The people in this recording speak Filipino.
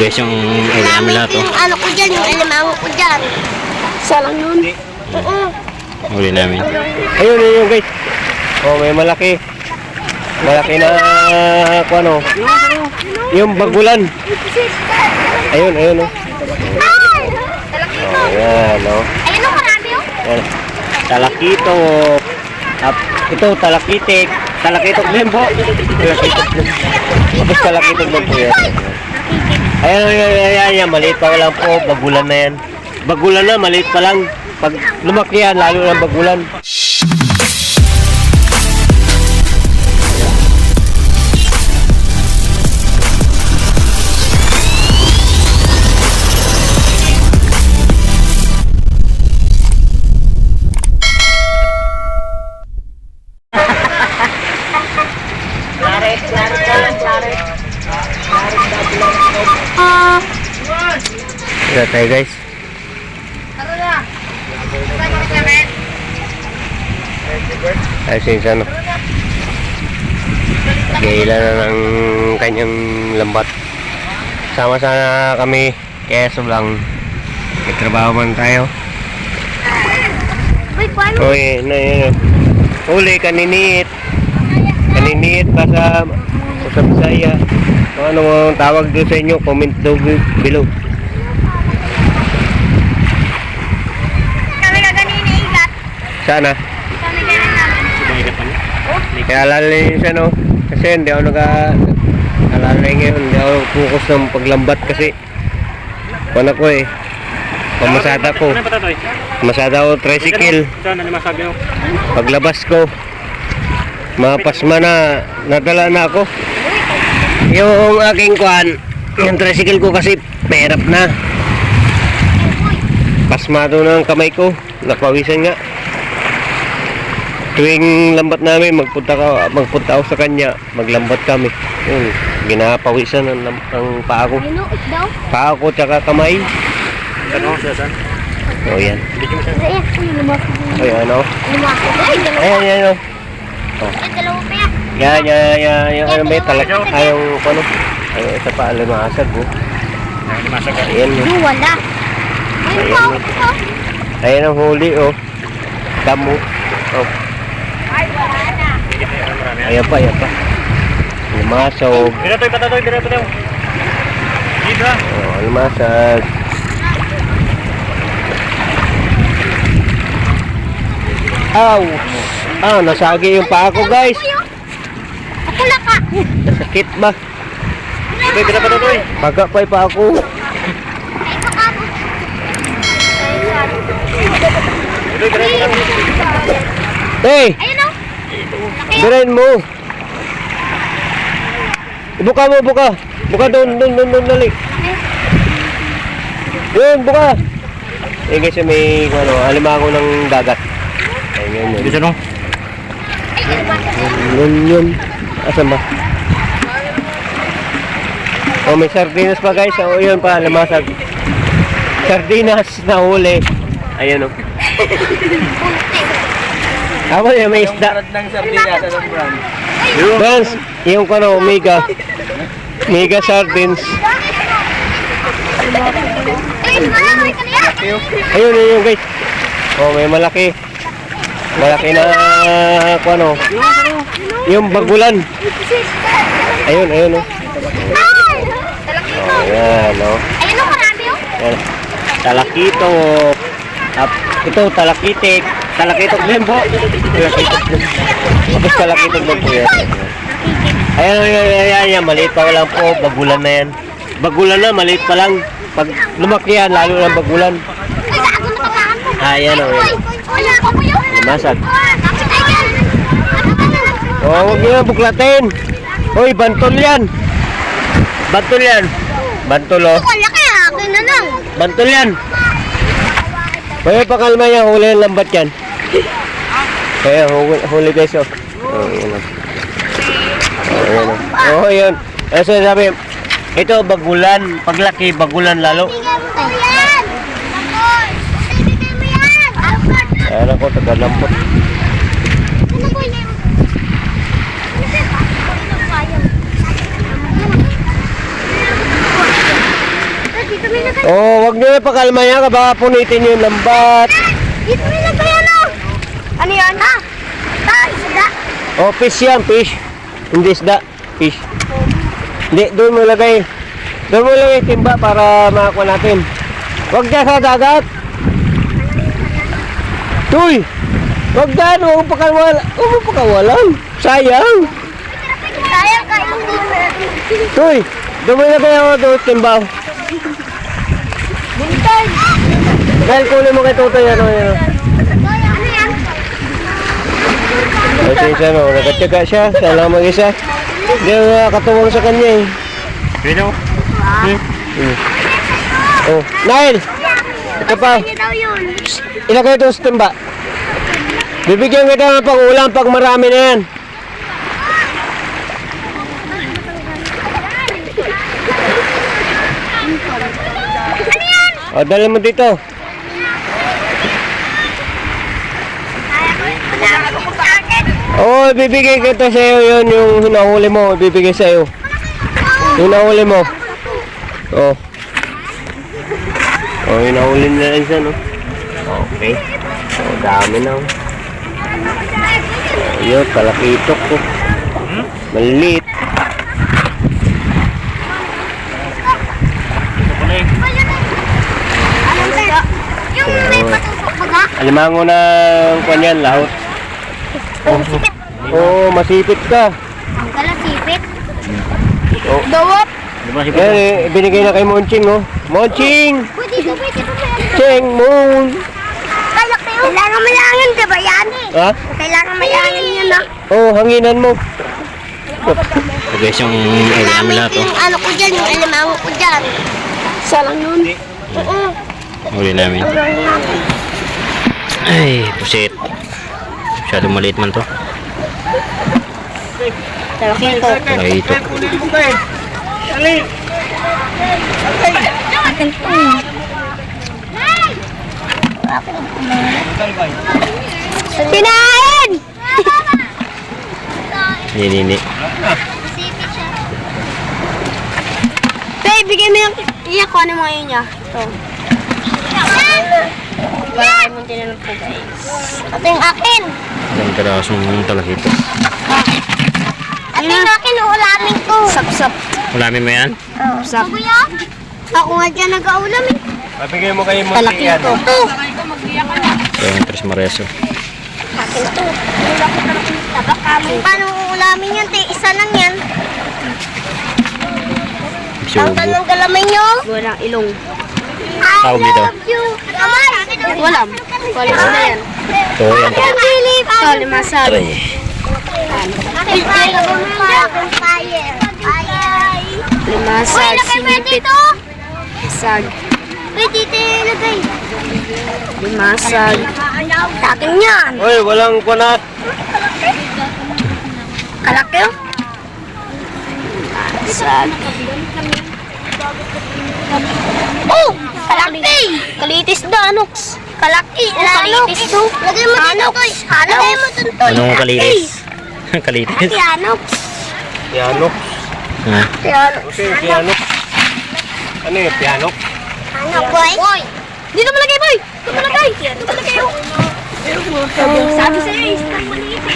guys yung uli namin lahat oh. Ano ko dyan, yung alimango ko dyan. Isa lang yun. Oo. Uli namin. Ayun, yun yung guys. Oh, may malaki. Malaki na kung ano. Yung bagulan. Ayun, ayun oh. Oh, yan oh. Ayun o, marami oh. Talakito. At ito, talakitik. Talakitok din po. Talakitok din. Tapos talakitok din po yan. Ayan, ayan, ayan, ayan. Maliit pa lang po. Bagulan na yan. Bagulan na, maliit pa lang. Pag lumaki yan, lalo ng bagulan. Ito tayo guys. Ayos yung isa no. Gila na ng kanyang lambat. Sama sana kami. Kaya lang. May trabaho man tayo. Uy, na yun. Uli, kaninit. Kaninit pa sa sa Bisaya. Ano ang tawag doon sa inyo, comment down below. Kami na ganini igat. Sana. Kaya alala siya no. Kasi hindi ako naka alala ngayon. Hindi ako focus ng paglambat kasi kung ako eh. Pamasada ko. Ano? Masada ako tricycle. Paglabas ko. Mapasma na nadala na ako. Yung aking kwan, yung tricycle ko kasi perap na. Pasmado na ang kamay ko. Napawisan nga. Tuwing lambat namin, magpunta, ka, magpunta ako sa kanya, maglambat kami. Yun, ginapawisan ang, ang paa ko. O, daw. Paa ko tsaka kamay. Ano siya saan? O yan. Ay, ay, lumaki. Ay ano? Ayan, yan o. Pa yan. Yan, yan, yan, ano may talag, ay yung ano, ay isa pa alimasag oh. Masag ka. Ayan, oh. Yung wala. Ayan, ito. ayan ang huli oh. Damo. Oh, na. Ayan pa, ayan pa. Alimasag. Dito toy patatoy, dito toy. Dito ah. Oh, alimasag. Aw! Ah, nasagi yung paa ko guys. Kapula ka. Nasakit ba? Toy, dito patatoy. Baga pa yung paa ko. Dito, dito. Hey! Ayun o. Diren mo. Buka mo, buka. Buka doon, doon, doon, doon, dali. Yun, buka. Eh kasi may ano, alimango ng dagat. Ayun, yun, yun. Dito no. Ay, lumaki. Yun, yun. Asan ba? Oh, may sardinas pa guys. Oh, yun pa, lamasag. Sardinas na huli. Ayun oh. Tama yun, may isda. ng sardinas sa brand. Guys, yung ano, Omega. Mega sardines. Ayun, yun yung guys. Oh, may malaki. Malaki na kung ano. Yung bagulan. Ayun, ayun oh. Oh, yan oh. Ayun o, marami o. Yan. Talakito. At ito, talakitik. Talakitok din po. Talakitok din. Tapos talakitok din po yan. Ayan, ayan, ayan, ayan, ayan. Maliit pa lang po. Bagulan na yan. Bagulan na, maliit pa lang. Pag lumaki yan, lalo ng bagulan. Ay, gago na kataan mo. Yan o. Ay, wala ko po yun. Lumasag. Oh, huwag nyo na buklatin. Hoy, bantol yan. Bantol yan. Bantol oh. Bantol yan. Kaya pakalma yan, huli ang lambat yan. Kaya huli, huli guys oh. Oh, yun oh. Oh, yun oh. Oh, yun. Eh, so sabi, ito bagulan. Paglaki, bagulan lalo. Ayan ako, taga-lampot. Ano po yan? Oh, wag niyo na pakalma yan, baka punitin yung lambat. Dito nilagay ano? Ano yan? Ha? Ta, isda. Oh, fish yan, fish. Hindi isda, fish. Hindi, doon mo lagay. Doon mo lagay timba para makakuha natin. Huwag dyan sa dagat. Tuy! Huwag dyan, huwag mo pakawala. Huwag mo pakawalan. Sayang. Sayang ka. Tuy! Doon mo lagay ako doon timba. Bintay. Dahil kunin mo kay Tutoy, ano. Ano yan? Kasi siya, no, nagkatyaga siya. Siya lang mag-isa. Hindi mo nakakatuwang sa kanya eh. Pino? Hmm. Oh, Nail! Ito pa. Ilagay ito sa timba. Bibigyan kita ng pang-ulam pag marami na yan. O, dala mo dito. Oo, oh, bibigay kita sa iyo yun, yung hinahuli mo, bibigay sa iyo. Yung hinahuli mo. Oh. Oh, hinahuli na rin siya, no? Okay. Oh, dami na. oh. Ayun, kalakitok ko. Maliit. Alimango ng kanyan, lahot. Sipit. Oo, oh, masipit ka. Ang kalasipit. Oh. Dawat. Di ba si Yan, eh, binigay na kay Monching, oh. Monching! Pwede, pwede, pwede. Cheng, Moon! Kailangan mayangin, di ba yan? Ha? Kailangan mayangin yun na. Oh, hanginan mo. So guys, yung namin na to. Yung ano ko dyan, yung alimango ko dyan. Isa lang yun. Oo. Huli namin. Ay, pusit. Masyadong maliit man to. Talaki ito. Nakito. Sinain! Ninini. Babe, bigay mo yung... Iya ko, ano mo yun niya? Ito. Munti na lang po, guys. Ito yung akin. Ilang karasong talakito. Ito yung akin, ulamin ko. Sap-sap. Ulamin mo yan? Oh, sap. Kuya, ako nga dyan nag-aulam eh. Mabigay mo kay Talaki Monching yan. ito. Ito. Kaya yung tres mareso. Akin ito. Paano ulamin yan? Te, isa lang yan. Ang tanong galamay nyo? Walang ilong. I love you. Walam. Walam na yan. Ito yan. Ang Philip. Ito, limasag. Aray. Limasag, sinipit. Limasag. Pwede dito ilagay. Limasag. Takin yan. Oy, walang kunat. Kalaki oh. Limasag. Oh! Kalitis da, Anox. Kalaki, Kalitis to. Lagay mo dito, Toy. Lagay mo dito, Toy. Anong kalitis? kalitis? Kalaki, Anox. Piano. Ha? Piano. Okay, piano. Ano yung piano? Ano, boy? Boy! Dito mo lagay, boy! Dito mo lagay! Dito mo lagay, oh! Sabi sa'yo, is maliit.